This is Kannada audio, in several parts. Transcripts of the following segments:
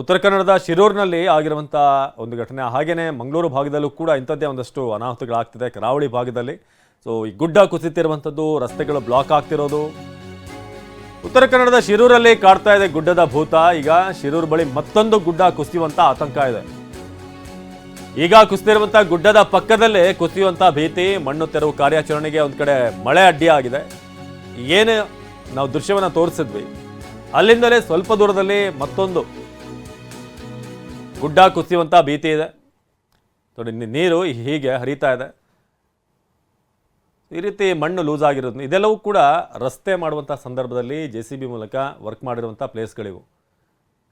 ಉತ್ತರ ಕನ್ನಡದ ಶಿರೂರಿನಲ್ಲಿ ಆಗಿರುವಂಥ ಒಂದು ಘಟನೆ. ಹಾಗೆಯೇ ಮಂಗಳೂರು ಭಾಗದಲ್ಲೂ ಕೂಡ ಇಂಥದ್ದೇ ಒಂದಷ್ಟು ಅನಾಹುತಗಳಾಗ್ತಿದೆ ಕರಾವಳಿ ಭಾಗದಲ್ಲಿ. ಸೊ ಈ ಗುಡ್ಡ ಕುಸಿತಿರುವಂಥದ್ದು, ರಸ್ತೆಗಳು ಬ್ಲಾಕ್ ಆಗ್ತಿರೋದು. ಉತ್ತರ ಕನ್ನಡದ ಶಿರೂರಲ್ಲಿ ಕಾಡ್ತಾ ಇದೆ ಗುಡ್ಡದ ಭೂತ. ಈಗ ಶಿರೂರು ಬಳಿ ಮತ್ತೊಂದು ಗುಡ್ಡ ಕುಸಿಯುವಂಥ ಆತಂಕ ಇದೆ. ಈಗ ಕುಸಿದಿರುವಂಥ ಗುಡ್ಡದ ಪಕ್ಕದಲ್ಲೇ ಕುಸಿಯುವಂಥ ಭೀತಿ, ಮಣ್ಣು ತೆರವು ಕಾರ್ಯಾಚರಣೆಗೆ ಒಂದು ಕಡೆ ಮಳೆ ಅಡ್ಡಿಯಾಗಿದೆ ಏನು ನಾವು ದೃಶ್ಯವನ್ನ ತೋರಿಸಿದ್ವಿ, ಅಲ್ಲಿಂದಲೇ ಸ್ವಲ್ಪ ದೂರದಲ್ಲಿ ಮತ್ತೊಂದು ಗುಡ್ಡ ಕುಸಿಯುವಂಥ ಭೀತಿ ಇದೆ. ನೋಡಿ ನೀರು ಹೀಗೆ ಹರಿತಾ ಇದೆ. ಈ ರೀತಿ ಮಣ್ಣು ಲೂಸ್ ಆಗಿರೋದು ಇದೆಲ್ಲವೂ ಕೂಡ ರಸ್ತೆ ಮಾಡುವಂಥ ಸಂದರ್ಭದಲ್ಲಿ ಜೆ ಸಿ ಬಿ ಮೂಲಕ ವರ್ಕ್ ಮಾಡಿರುವಂಥ ಪ್ಲೇಸ್ಗಳಿವು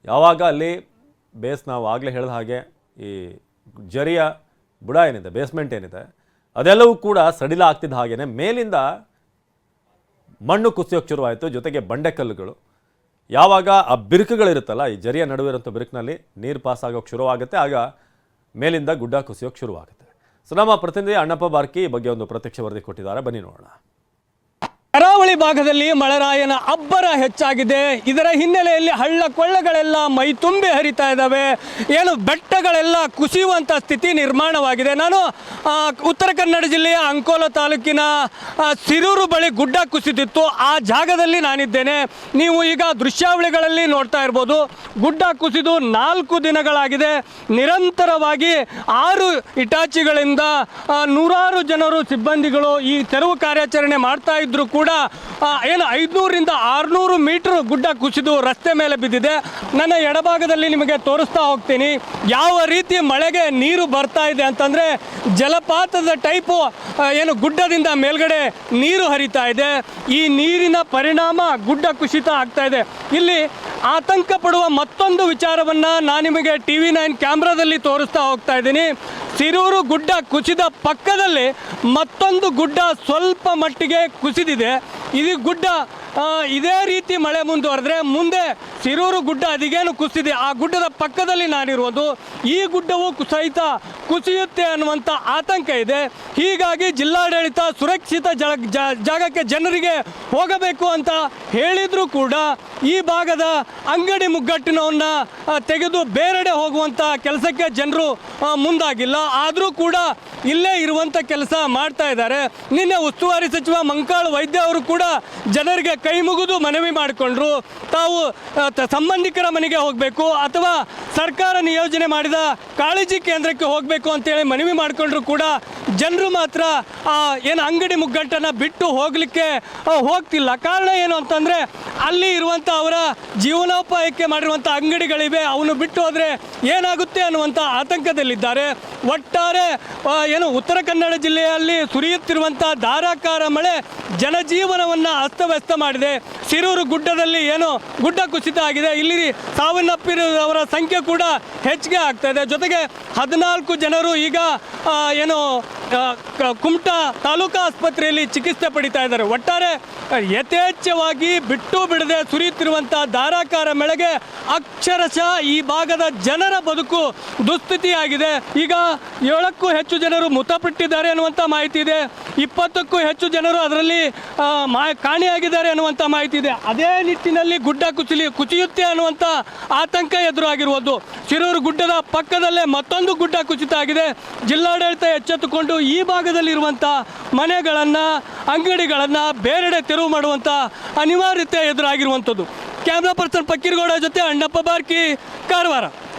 ಯಾವಾಗ ಅಲ್ಲಿ ಬೇಸ್ ನಾವು ಆಗಲೇ ಹೇಳಿದ ಹಾಗೆ ಈ ಜರಿಯ ಬುಡ ಏನಿದೆ ಬೇಸ್ಮೆಂಟ್ ಏನಿದೆ, ಅದೆಲ್ಲವೂ ಕೂಡ ಸಡಿಲ ಆಗ್ತಿದ್ದ ಹಾಗೆಯೇ ಮೇಲಿಂದ ಮಣ್ಣು ಕುಸಿಯೋಕೆ ಶುರುವಾಯಿತು. ಜೊತೆಗೆ ಬಂಡೆಕಲ್ಲುಗಳು. ಯಾವಾಗ ಆ ಬಿರುಕುಗಳಿರುತ್ತಲ್ಲ, ಈ ಜರಿಯ ನಡುವೆ ಇರುವಂಥ ಬಿರುಕಿನಲ್ಲಿ ನೀರು ಪಾಸ್ ಆಗೋಕ್ಕೆ ಶುರುವಾಗುತ್ತೆ, ಆಗ ಮೇಲಿಂದ ಗುಡ್ಡ ಕುಸಿಯೋಕೆ ಶುರುವಾಗುತ್ತೆ. ಸೊ, ನಮ್ಮ ಪ್ರತಿನಿಧಿ ಅಣ್ಣಪ್ಪ ಬಾರ್ಕಿ ಈ ಬಗ್ಗೆ ಒಂದು ಪ್ರತ್ಯಕ್ಷ ವರದಿ ಕೊಟ್ಟಿದ್ದಾರೆ. ಬನ್ನಿ ನೋಡೋಣ. ಕರಾವಳಿ ಭಾಗದಲ್ಲಿ ಮಳೆರಾಯನ ಅಬ್ಬರ ಹೆಚ್ಚಾಗಿದೆ. ಇದರ ಹಿನ್ನೆಲೆಯಲ್ಲಿ ಹಳ್ಳ ಕೊಳ್ಳಗಳೆಲ್ಲ ಮೈ ತುಂಬಿ ಹರಿತಾ ಇದ್ದಾವೆ. ಏನು ಬೆಟ್ಟಗಳೆಲ್ಲ ಕುಸಿಯುವಂಥ ಸ್ಥಿತಿ ನಿರ್ಮಾಣವಾಗಿದೆ. ನಾನು ಉತ್ತರ ಕನ್ನಡ ಜಿಲ್ಲೆಯ ಅಂಕೋಲ ತಾಲೂಕಿನ ಸಿರೂರು ಬಳಿ ಗುಡ್ಡ ಕುಸಿದಿತ್ತು. ಆ ಜಾಗದಲ್ಲಿ ನಾನಿದ್ದೇನೆ. ನೀವು ಈಗ ದೃಶ್ಯಾವಳಿಗಳಲ್ಲಿ ನೋಡ್ತಾ ಇರ್ಬೋದು. ಗುಡ್ಡ ಕುಸಿದು ನಾಲ್ಕು ದಿನಗಳಾಗಿದೆ. ನಿರಂತರವಾಗಿ ಆರು ಇಟಾಚಿಗಳಿಂದ ನೂರಾರು ಜನರು, ಸಿಬ್ಬಂದಿಗಳು ಈ ತೆರವು ಕಾರ್ಯಾಚರಣೆ ಮಾಡ್ತಾ ಇದ್ರು ಕೂಡ ಏನು, ಐದುನೂರಿಂದ ಆರುನೂರು ಮೀಟರ್ ಗುಡ್ಡ ಕುಸಿದು ರಸ್ತೆ ಮೇಲೆ ಬಿದ್ದಿದೆ. ನನ್ನ ಎಡಭಾಗದಲ್ಲಿ ನಿಮಗೆ ತೋರಿಸ್ತಾ ಹೋಗ್ತೀನಿ. ಯಾವ ರೀತಿ ಮಳೆಗೆ ನೀರು ಬರ್ತಾ ಇದೆ ಅಂತಂದರೆ ಜಲಪಾತದ ಟೈಪು ಏನು, ಗುಡ್ಡದಿಂದ ಮೇಲ್ಗಡೆ ನೀರು ಹರಿತಾ ಇದೆ. ಈ ನೀರಿನ ಪರಿಣಾಮ ಗುಡ್ಡ ಕುಸಿತ ಆಗ್ತಾ ಇದೆ. ಇಲ್ಲಿ ಆತಂಕ ಪಡುವ ಮತ್ತೊಂದು ವಿಚಾರವನ್ನು ನಾನು ನಿಮಗೆ ಟಿ ವಿ ನೈನ್ ಕ್ಯಾಮ್ರಾದಲ್ಲಿ ತೋರಿಸ್ತಾ ಹೋಗ್ತಾ ಇದ್ದೀನಿ. ಸಿರೂರು ಗುಡ್ಡ ಕುಸಿದ ಪಕ್ಕದಲ್ಲಿ ಮತ್ತೊಂದು ಗುಡ್ಡ ಸ್ವಲ್ಪ ಮಟ್ಟಿಗೆ ಕುಸಿದಿದೆ. ಇದು ಗುಡ್ಡ ಇದೇ ರೀತಿ ಮಳೆ ಮುಂದುವರೆದ್ರೆ ಮುಂದೆ ಸಿರೂರು ಗುಡ್ಡ ಅದಿಗೇನು ಕುಸಿದೆ ಆ ಗುಡ್ಡದ ಪಕ್ಕದಲ್ಲಿ ನಾನಿರುವುದು, ಈ ಗುಡ್ಡವು ಸಹಿತ ಕುಸಿಯುತ್ತೆ ಅನ್ನುವಂಥ ಆತಂಕ ಇದೆ. ಹೀಗಾಗಿ ಜಿಲ್ಲಾಡಳಿತ ಸುರಕ್ಷಿತ ಜಾಗಕ್ಕೆ ಜನರಿಗೆ ಹೋಗಬೇಕು ಅಂತ ಹೇಳಿದರೂ ಕೂಡ ಈ ಭಾಗದ ಅಂಗಡಿ ಮುಗ್ಗಟ್ಟಿನವನ್ನು ತೆಗೆದು ಬೇರೆಡೆ ಹೋಗುವಂಥ ಕೆಲಸಕ್ಕೆ ಜನರು ಮುಂದಾಗಿಲ್ಲ. ಆದರೂ ಕೂಡ ಇಲ್ಲೇ ಇರುವಂಥ ಕೆಲಸ ಮಾಡ್ತಾ ಇದ್ದಾರೆ. ನಿನ್ನೆ ಉಸ್ತುವಾರಿ ಸಚಿವ ಮಂಕಾಳ್ ವೈದ್ಯ ಅವರು ಕೂಡ ಜನರಿಗೆ ಕೈ ಮುಗಿದು ಮನವಿ ಮಾಡಿಕೊಂಡ್ರು. ತಾವು ಸಂಬಂಧಿಕರ ಮನೆಗೆ ಹೋಗಬೇಕು ಅಥವಾ ಸರ್ಕಾರ ನಿಯೋಜನೆ ಮಾಡಿದ ಕಾಳಜಿ ಕೇಂದ್ರಕ್ಕೆ ಹೋಗಬೇಕು ಅಂತೇಳಿ ಮನವಿ ಮಾಡಿಕೊಂಡ್ರು ಕೂಡ ಜನರು ಮಾತ್ರ ಆ, ಏನು ಅಂಗಡಿ ಮುಗ್ಗಟ್ಟನ್ನು ಬಿಟ್ಟು ಹೋಗಲಿಕ್ಕೆ ಹೋಗ್ತಿಲ್ಲ. ಕಾರಣ ಏನು ಅಂತಂದರೆ ಅಲ್ಲಿ ಇರುವಂಥ ಅವರ ಜೀವನೋಪಾಯಕ್ಕೆ ಮಾಡಿರುವಂಥ ಅಂಗಡಿಗಳಿವೆ ಅವನು ಬಿಟ್ಟು ಹೋದರೆ ಏನಾಗುತ್ತೆ ಅನ್ನುವಂಥ ಆತಂಕದಲ್ಲಿದ್ದಾರೆ. ಒಟ್ಟಾರೆ ಏನು ಉತ್ತರ ಕನ್ನಡ ಜಿಲ್ಲೆಯಲ್ಲಿ ಸುರಿಯುತ್ತಿರುವಂಥ ಧಾರಾಕಾರ ಮಳೆ ಜನಜೀವನವನ್ನು ಅಸ್ತವ್ಯಸ್ತ ಮಾಡಿದೆ. ಸಿರೂರು ಗುಡ್ಡದಲ್ಲಿ ಏನು ಗುಡ್ಡ ಕುಸಿತ ಆಗಿದೆ. ಇಲ್ಲಿ ಸಾವನ್ನಪ್ಪಿರುವವರ ಸಂಖ್ಯೆ ಕೂಡ ಹೆಚ್ಚಿಗೆ ಆಗ್ತಾ ಇದೆ. ಜೊತೆಗೆ ಹದಿನಾಲ್ಕು ಜನರು ಈಗ ಏನು ಕುಮಟಾ ತಾಲೂಕಾ ಆಸ್ಪತ್ರೆಯಲ್ಲಿ ಚಿಕಿತ್ಸೆ ಪಡಿತಾ ಇದ್ದಾರೆ. ಒಟ್ಟಾರೆ, ಯಥೇಚ್ಛವಾಗಿ ಬಿಟ್ಟು ಬಿಡದೆ ಸುರಿಯುತ್ತಿರುವಂಥ ಧಾರಾಕಾರ ಮಳೆಗೆ ಅಕ್ಷರಶಃ ಈ ಭಾಗದ ಜನರ ಬದುಕು ದುಸ್ಥಿತಿಯಾಗಿದೆ. ಈಗ ಏಳಕ್ಕೂ ಹೆಚ್ಚು ಜನರು ಮೃತಪಟ್ಟಿದ್ದಾರೆ ಅನ್ನುವಂಥ ಮಾಹಿತಿ ಇದೆ. ಇಪ್ಪತ್ತಕ್ಕೂ ಹೆಚ್ಚು ಜನರು ಅದರಲ್ಲಿ ಮಾ, ಕಾಣೆಯಾಗಿದ್ದಾರೆ ಅನ್ನುವಂಥ ಮಾಹಿತಿ ಇದೆ. ಅದೇ ನಿಟ್ಟಿನಲ್ಲಿ ಗುಡ್ಡ ಕುಸಿಲಿ ಕುಚಿಯುತ್ತೆ ಅನ್ನುವಂಥ ಆತಂಕ ಎದುರಾಗಿರುವುದು. ಶಿರೂರು ಗುಡ್ಡದ ಪಕ್ಕದಲ್ಲೇ ಮತ್ತೊಂದು ಗುಡ್ಡ ಕುಸಿತ ಆಗಿದೆ. ಜಿಲ್ಲಾಡಳಿತ ಎಚ್ಚೆತ್ತುಕೊಂಡು ಈ ಭಾಗದಲ್ಲಿರುವಂಥ ಮನೆಗಳನ್ನು, ಅಂಗಡಿಗಳನ್ನು ಬೇರೆಡೆ ತೆರವು ಮಾಡುವಂಥ ಅನಿವಾರ್ಯತೆ ಎದುರಾಗಿರುವಂಥದ್ದು. ಕ್ಯಾಮ್ರಾ ಪರ್ಸನ್ ಪಕ್ಕೀರ್ಗೌಡ ಜೊತೆ ಅಣ್ಣಪ್ಪ ಬಾರ್ಕಿ, ಕಾರವಾರ.